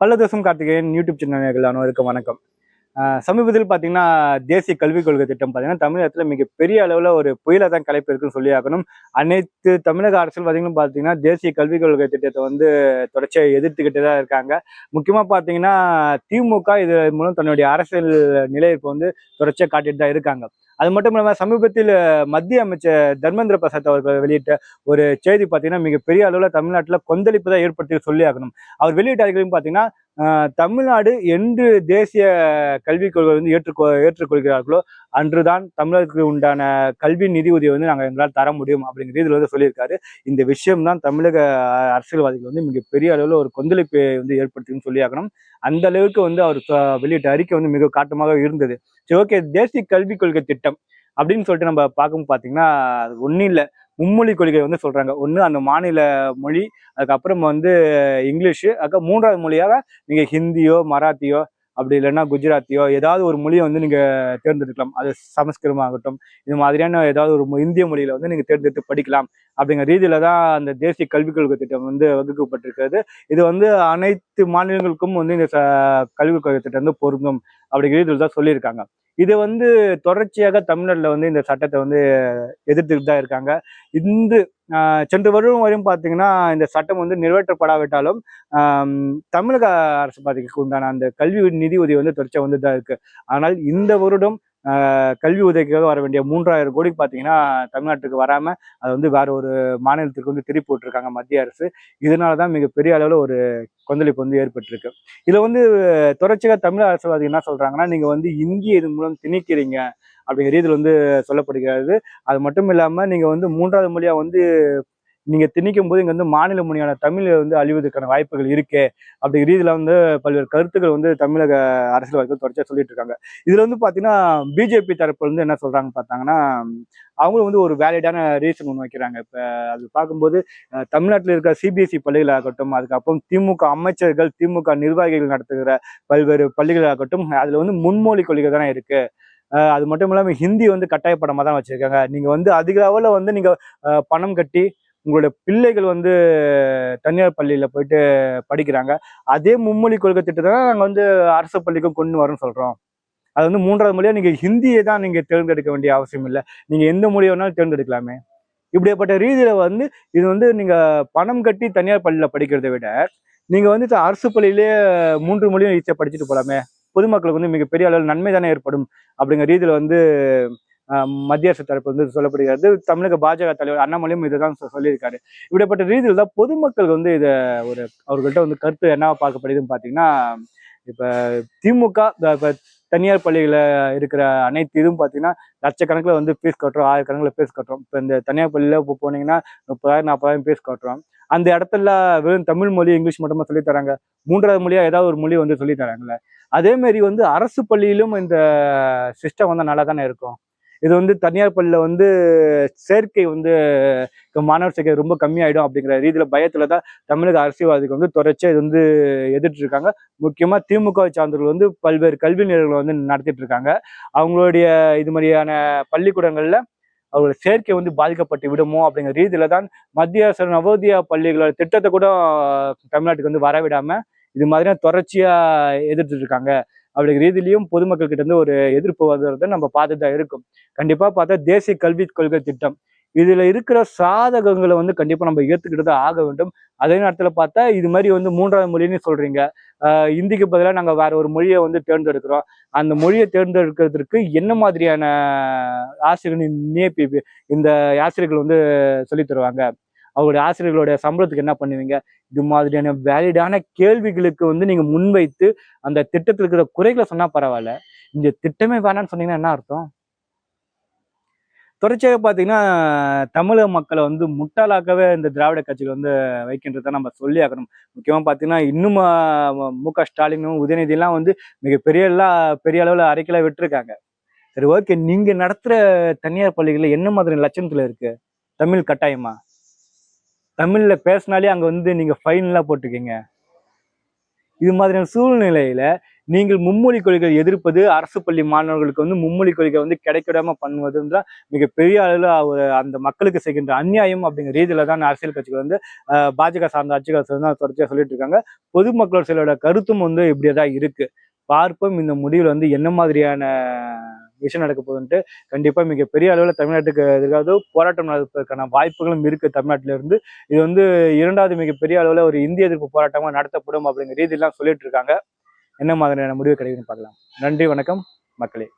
பல்லதோசம் Karthikeyan YouTube சேனல்கள் அனைவருக்கும் வணக்கம். ஆஹ் சமீபத்தில் பார்த்தீங்கன்னா தேசிய கல்விக் கொள்கை திட்டம் பார்த்தீங்கன்னா தமிழகத்தில் மிகப்பெரிய அளவில் ஒரு புயலை தான் கலைப்பு இருக்குன்னு சொல்லி ஆகணும். அனைத்து தமிழக அரசியல் பார்த்தீங்கன்னா பார்த்தீங்கன்னா தேசிய கல்விக் கொள்கை திட்டத்தை வந்து தொடர்ச்சியாக எதிர்த்துக்கிட்டு தான் இருக்காங்க. முக்கியமாக பார்த்தீங்கன்னா திமுக இது மூலம் தன்னுடைய அரசியல் நிலையத்தை வந்து தொடர்ச்சியாக காட்டிட்டு தான் இருக்காங்க. அது மட்டும் இல்லாமல் சமீபத்தில் மத்திய அமைச்சர் தர்மேந்திர பிரசாத் அவர்கள் வெளியிட்ட ஒரு செய்தி பார்த்தீங்கன்னா மிகப்பெரிய அளவில் தமிழ்நாட்டில் கொந்தளிப்பு தான் ஏற்படுத்தி சொல்லி ஆகணும். அவர் வெளியிட்ட அறிக்கையும் பார்த்தீங்கன்னா தமிழ்நாடு என்று தேசிய கல்விக் கொள்கை வந்து ஏற்றுக்கொ ஏற்றுக்கொள்கிறார்களோ அன்றுதான் தமிழருக்கு உண்டான கல்வி நிதி உதவி வந்து நாங்கள் எங்களால் தர முடியும் அப்படிங்கிற இதில் வந்து சொல்லியிருக்காரு. இந்த விஷயம் தான் தமிழக அரசியல்வாதிகள் வந்து மிகப்பெரிய அளவில் ஒரு கொந்தளிப்பை வந்து ஏற்படுத்துன்னு சொல்லி ஆகணும். அந்த அளவுக்கு வந்து அவர் வெளியிட்ட அறிக்கை வந்து மிக காட்டமாக இருந்தது. சரி ஓகே தேசிய கல்விக் கொள்கை திட்டம் அப்படின்னு சொல்லிட்டு நம்ம பார்க்கும் பார்த்தீங்கன்னா அது ஒன்றும் இல்லை. மும்மொழி கொள்கை வந்து சொல்கிறாங்க ஒன்று அந்த மாநில மொழி அதுக்கப்புறம் வந்து இங்கிலீஷு அதுக்கப்புறம் மூன்றாவது மொழியாக நீங்கள் ஹிந்தியோ மராத்தியோ அப்படி இல்லைன்னா குஜராத்தியோ ஏதாவது ஒரு மொழியை வந்து நீங்கள் தேர்ந்தெடுக்கலாம். அது சமஸ்கிருதம் ஆகட்டும் இது மாதிரியான ஏதாவது ஒரு இந்திய மொழியில் வந்து நீங்கள் தேர்ந்தெடுத்து படிக்கலாம். அப்படிங்கிற ரீதியில தான் அந்த தேசிய கல்விக் கொள்கை திட்டம் வந்து வகுக்கப்பட்டிருக்கிறது. இது வந்து அனைத்து மாநிலங்களுக்கும் வந்து இந்த ச- கல்விக் கொள்கை திட்டம் வந்து பொருந்தும் அப்படிங்கிற இதில் தான் சொல்லியிருக்காங்க. இது வந்து தொடர்ச்சியாக தமிழ்நாட்டில் வந்து இந்த சட்டத்தை வந்து எதிர்த்துக்கிட்டு தான் இருக்காங்க. இந்த சென்று சென்ற வருடம் வரையும் பார்த்தீங்கன்னா இந்த சட்டம் வந்து நிறைவேற்றப்படாவிட்டாலும் தமிழக அரசு பாதிக்கு உண்டான அந்த கல்வி நிதி உதவி வந்து தொடர்ச்சியாக வந்து தான் இருக்கு. ஆனால் இந்த வருடம் கல்வி உதவிக்காக வர வேண்டிய மூன்றாயிரம் கோடிக்கு பார்த்தீங்கன்னா தமிழ்நாட்டுக்கு வராமல் அது வந்து வேற ஒரு மாநிலத்துக்கு வந்து திருப்பி விட்டுருக்காங்க மத்திய அரசு. இதனால தான் மிகப்பெரிய அளவில் ஒரு கொந்தளிப்பு வந்து ஏற்பட்டிருக்கு. இதில் வந்து தொடர்ச்சியாக தமிழக அரசுவாதி என்ன சொல்கிறாங்கன்னா நீங்கள் வந்து இந்திய இது மூலம் திணிக்கிறீங்க அப்படிங்கிற ரீதியில் வந்து சொல்லப்படுகிறது. அது மட்டும் இல்லாமல் நீங்கள் வந்து மூன்றாவது மொழியாக வந்து நீங்கள் திணிக்கும் போது இங்கே வந்து மாநில மொழியான தமிழ் வந்து அழிவதற்கான வாய்ப்புகள் இருக்கே அப்படி ரீதியில் வந்து பல்வேறு கருத்துக்கள் வந்து தமிழக அரசியல்வாதிகள் தொடர்ச்சியாக சொல்லிட்டு இருக்காங்க. இதில் வந்து பார்த்தீங்கன்னா பிஜேபி தரப்புல வந்து என்ன சொல்கிறாங்க பார்த்தாங்கன்னா அவங்களும் வந்து ஒரு வேலிடான ரீசன் ஒன்று வைக்கிறாங்க. இப்போ அது பார்க்கும்போது தமிழ்நாட்டில் இருக்க சிபிஎஸ்இ பள்ளிகளாகட்டும் அதுக்கப்புறம் திமுக அமைச்சர்கள் திமுக நிர்வாகிகள் நடத்துகிற பல்வேறு பள்ளிகளாகட்டும் அதில் வந்து முன்மொழி கொள்கை தானே இருக்கு. அது மட்டும் இல்லாமல் ஹிந்தி வந்து கட்டாயப்படமாக தான் வச்சிருக்காங்க. நீங்கள் வந்து அதிக அளவில் வந்து நீங்கள் பணம் கட்டி உங்களுடைய பிள்ளைகள் வந்து தனியார் பள்ளியில் போயிட்டு படிக்கிறாங்க. அதே மும்மொழி கொள்கை திட்டத்தை தான் நாங்கள் வந்து அரசு பள்ளிக்கும் கொண்டு வரோம்னு சொல்கிறோம் அது வந்து மூன்றாவது மொழியாக நீங்கள் ஹிந்தியை தான் நீங்கள் தேர்ந்தெடுக்க வேண்டிய அவசியம் இல்லை. நீங்கள் எந்த மொழியை வேணாலும் தேர்ந்தெடுக்கலாமே. இப்படியாப்பட்ட ரீதியில் வந்து இது வந்து நீங்கள் பணம் கட்டி தனியார் பள்ளியில் படிக்கிறதை விட நீங்கள் வந்து அரசு பள்ளியிலே மூன்று மொழியும் ஈஸியாக படிச்சுட்டு போகலாமே பொதுமக்களுக்கு வந்து மிகப்பெரிய அளவில் நன்மை தானே ஏற்படும் அப்படிங்கிற ரீதியில் வந்து மத்திய அரசு தரப்பு வந்து சொல்லப்படுகிறது. தமிழக பாஜக தலைவர் அண்ணாமலையும் இதை தான் சொல்லியிருக்காரு. இப்படிப்பட்ட ரீதியில் தான் பொதுமக்கள் வந்து இதை ஒரு அவர்கள்ட்ட வந்து கருத்து என்ன பார்க்கப்படுதுன்னு பார்த்தீங்கன்னா இப்போ திமுக இப்போ தனியார் பள்ளிகளில் இருக்கிற அனைத்து இதுவும் பார்த்தீங்கன்னா லட்சக்கணக்கில் வந்து ஃபீஸ் கட்டுறோம் ஆயிரக்கணக்கில் ஃபீஸ் கட்டுறோம். இப்போ இந்த தனியார் பள்ளியில் இப்போ போனீங்கன்னா முப்பதாயிரம் நாற்பதாயிரம் ஃபீஸ் கட்டுறோம். அந்த இடத்துல வெறும் தமிழ் மொழி இங்கிலீஷ் மட்டுமா சொல்லித் தராங்க. மூன்றாவது மொழியாக ஏதாவது ஒரு மொழி வந்து சொல்லித் தராங்கல்ல. அதேமாரி வந்து அரசு பள்ளியிலும் இந்த சிஸ்டம் வந்து நல்லா தானே இருக்கும்? இது வந்து தனியார் பள்ளியில் வந்து சேர்க்கை வந்து மாணவர் சேர்க்கை ரொம்ப கம்மியாயிடும் அப்படிங்கிற ரீதியில் பயத்தில் தான் தமிழக அரசியல்வாதிகள் வந்து தொடர்ச்சியாக இது வந்து எதிர்த்து இருக்காங்க முக்கியமாக திமுக சார்ந்தவர்கள் வந்து பல்வேறு கல்வி நிலையங்களை வந்து நடத்திட்டு இருக்காங்க. அவங்களுடைய இது மாதிரியான பள்ளிக்கூடங்களில் அவர்களோட சேர்க்கை வந்து பாதிக்கப்பட்டு விடுமோ அப்படிங்கிற ரீதியில தான் மத்திய அரசு நவோதயா பள்ளிகளோட திட்டத்தை கூட தமிழ்நாட்டுக்கு வந்து வரவிடாம இது மாதிரியான தொடர்ச்சியா எதிர்த்துட்டு இருக்காங்க. அப்படிங்கிற ரீதியிலையும் பொதுமக்கள் கிட்ட இருந்து ஒரு எதிர்ப்பு வருவதை நம்ம பார்த்துட்டு தான் இருக்கும். கண்டிப்பாக பார்த்தா தேசிய கல்விக் கொள்கை திட்டம். இதுல இருக்கிற சாதகங்களை வந்து கண்டிப்பா நம்ம ஏத்துக்கிட்டு தான் ஆக வேண்டும். அதே நேரத்துல பார்த்தா இது மாதிரி வந்து மூன்றாவது மொழின்னு சொல்றீங்க. இந்திக்கு பதிலாக நாங்க வேற ஒரு மொழியை வந்து தேர்ந்தெடுக்கிறோம். அந்த மொழியை தேர்ந்தெடுக்கிறதுக்கு என்ன மாதிரியான ஆசிரியர்கள் நியப்பி இந்த ஆசிரியர்கள் வந்து சொல்லித் தருவாங்க? அவங்களுடைய ஆசிரியர்களுடைய சம்பளத்துக்கு என்ன பண்ணுவீங்க? இது மாதிரியான வேலிடான கேள்விகளுக்கு வந்து நீங்க முன்வைத்து அந்த திட்டத்தில் இருக்கிற குறைகளை சொன்னா பரவாயில்ல. இந்த திட்டமே வேணாம்னு சொன்னீங்கன்னா என்ன அர்த்தம்? தொடர்ச்சியாக பார்த்தீங்கன்னா தமிழக மக்களை வந்து முட்டாளாக்கவே இந்த திராவிட கட்சிகள் வந்து வைக்கின்றதை நம்ம சொல்லி ஆகணும். முக்கியமாக பார்த்தீங்கன்னா இன்னும் மு க ஸ்டாலினும் உதயநிதியெல்லாம் வந்து மிகப்பெரிய எல்லாம் பெரிய அளவில் அறிக்கையில விட்டுருக்காங்க. சரி ஓகே. நீங்க நடத்துற தனியார் பள்ளிகளில் என்ன மாதிரி லட்சணத்துல இருக்கு? தமிழ் கட்டாயமா? தமிழில் பேசினாலே அங்கே வந்து நீங்கள் ஃபைனலாக போட்டுக்கீங்க. இது மாதிரியான சூழ்நிலையில நீங்கள் மும்மொழி கொள்கை எதிர்ப்பது அரசு பள்ளி மாணவர்களுக்கு வந்து மும்மொழி கொள்கை வந்து கிடைக்கிடாம பண்ணுவதுன்றா மிகப்பெரிய அளவில் ஒரு அந்த மக்களுக்கு செய்கின்ற அநியாயம் அப்படிங்கிற ரீதியில தான் அரசியல் கட்சிகள் வந்து பாஜக சார்ந்த ஆட்சிகள் தான் தொடர்ச்சியாக சொல்லிட்டு இருக்காங்க. பொதுமக்களோட சிலரோட கருத்தும் வந்து இப்படியே தான் இருக்கு. பார்ப்போம் இந்த முடிவில் வந்து என்ன மாதிரியான விஷயம் நடக்க போகுதுன்ட்டு கண்டிப்பாக மிகப்பெரிய அளவில் தமிழ்நாட்டுக்கு எதிராக போராட்டம் நடப்பதற்கான வாய்ப்புகளும் இருக்கு தமிழ்நாட்டில இருந்து. இது வந்து இரண்டாவது மிகப்பெரிய அளவில் ஒரு இந்திய எதிர்ப்பு போராட்டமாக நடத்தப்படும் அப்படிங்கிற ரீதியெல்லாம் சொல்லிட்டு இருக்காங்க. என்ன மாதிரியான முடிவு கிடைக்குதுன்னு பார்க்கலாம். நன்றி வணக்கம் மக்களே.